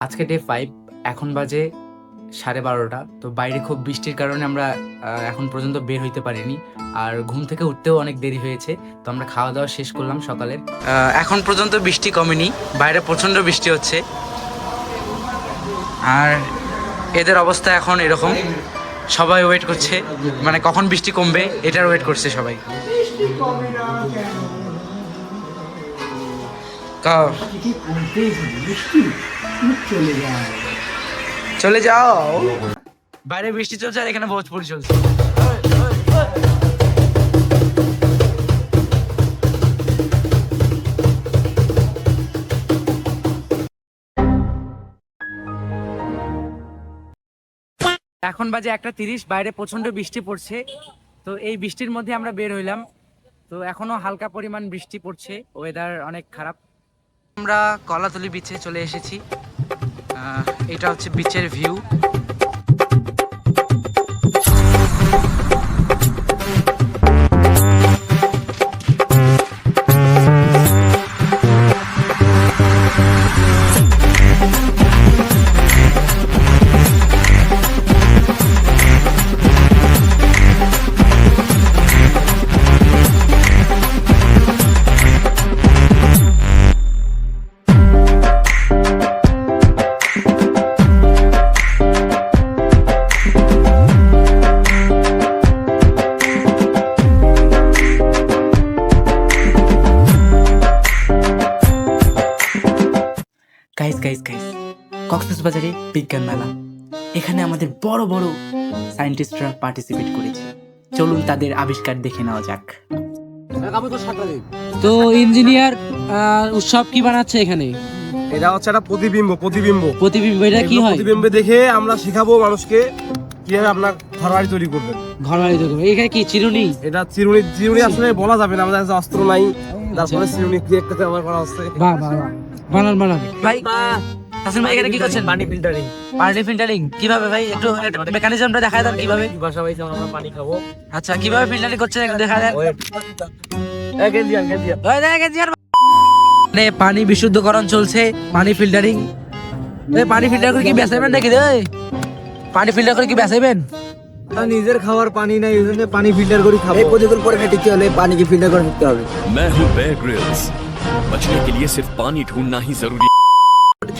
আজকে day five এখন বাজে সাড়ে বারোটা। তো বাইরে খুব বৃষ্টির কারণে আমরা এখন পর্যন্ত বের হইতে পারিনি। আর ঘুম থেকে উঠতেও অনেক দেরি হয়েছে। তো আমরা খাওয়া দাওয়া শেষ করলাম সকালের এখন পর্যন্ত বৃষ্টি কমেনি। বাইরে প্রচণ্ড বৃষ্টি হচ্ছে। আর এদের অবস্থা এখন এরকম। সবাই ওয়েট করছে। মানে কখন বৃষ্টি কমবে, এটার ওয়েট করছে সবাই। কা- চলে যাও। বাইরে বৃষ্টি চলছে আর এখানে ভোজপুরি চলছে। এখন বাজে একটা তিরিশ বাইরে প্রচণ্ড বৃষ্টি পড়ছে। তো এই বৃষ্টির মধ্যে আমরা বের হইলাম। তো এখনও হালকা পরিমাণ বৃষ্টি পড়ছে। ওয়েদার অনেক খারাপ। আমরা কলাতলি বিচে চলে এসেছি। এটা হচ্ছে বিচের ভিউ গাইস গাইস গাইস কক্সবাজারে বিজ্ঞান মেলা এখানে আমাদের বড় বড় সায়েন্টিস্টরা পার্টিসিপেট করেছে। চলুন তাদের আবিষ্কার দেখে নেওয়া যাক। তো ইঞ্জিনিয়ার উৎসব কি বানাচ্ছে এখানে? এটা হচ্ছে একটা প্রতিবিম্ব প্রতিবিম্ব। প্রতিবিম্ব এটা কি হয়? প্রতিবিম্ব দেখে আমরা শেখাবো মানুষকে কীভাবে আপনার ঘর বাড়ি তৈরি করবেন। ঘর বাড়ি তৈরি করবে। এখানে কি চিরুনি? এটা চিরুনি চিরুনি আসলে বলা যাবে না আমাদের কাছে অস্ত্র নাই। তারপরে চিরুনি ক্রিয়েট করতে ব্যবহার করা হচ্ছে। বাহ বাহ বাহ। বানান বানান। ভাই তাসিম ভাই এখানে কি করছেন? পানি ফিল্টারিং পানি ফিল্টারিং কীভাবে ভাই? একটু মেকানিজমটা দেখায় দেন কীভাবে? বাসা বাড়িতে আমরা পানি খাব। আচ্ছা কীভাবে ফিল্টারিং করছেন? একটু দেখা দেন। ওই মানে পানি বিশুদ্ধকরণ চলছে পানি ফিল্টারিং এই পানি ফিল্টার করে কি বেচাইবেন নাকি রে? পানি ফিল্টার করে কি বেচাইবেন? নিজের খাওয়ার পানি নাই এই জন্য পানি ফিল্টার করে খাব। এই প্রতিকূল পরিস্থিতি টিকতে হলে পানিকে ফিল্টার করে নিতে হবে। मैं हूँ बेयर ग्रिल्स बचने के लिए सिर्फ पानी ढूंढना ही जरूरी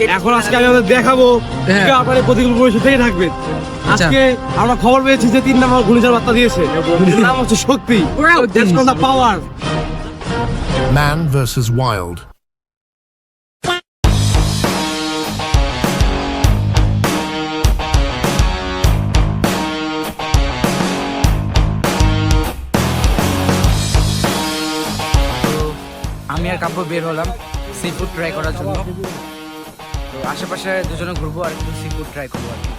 এখন আজকে আমি আপনাদের দেখাবো হ্যাঁ। কি আপনার এই প্রতিকূল পরিস্থিতি থেকে থাকবেন আচ্ছা। আজকে আমরা খবর পেয়েছি যে তিন নম্বর ঘূর্ণিঝড় বার্তা দিয়েছে এর নাম হচ্ছে শক্তি পাওয়ার Man versus Wild. আমি আর কাব্য বের হলাম সি ফুড ট্রাই করার জন্য। তো আশেপাশে দুজনে ঘুরবো আর একটু সি ফুড ট্রাই করব আর কি।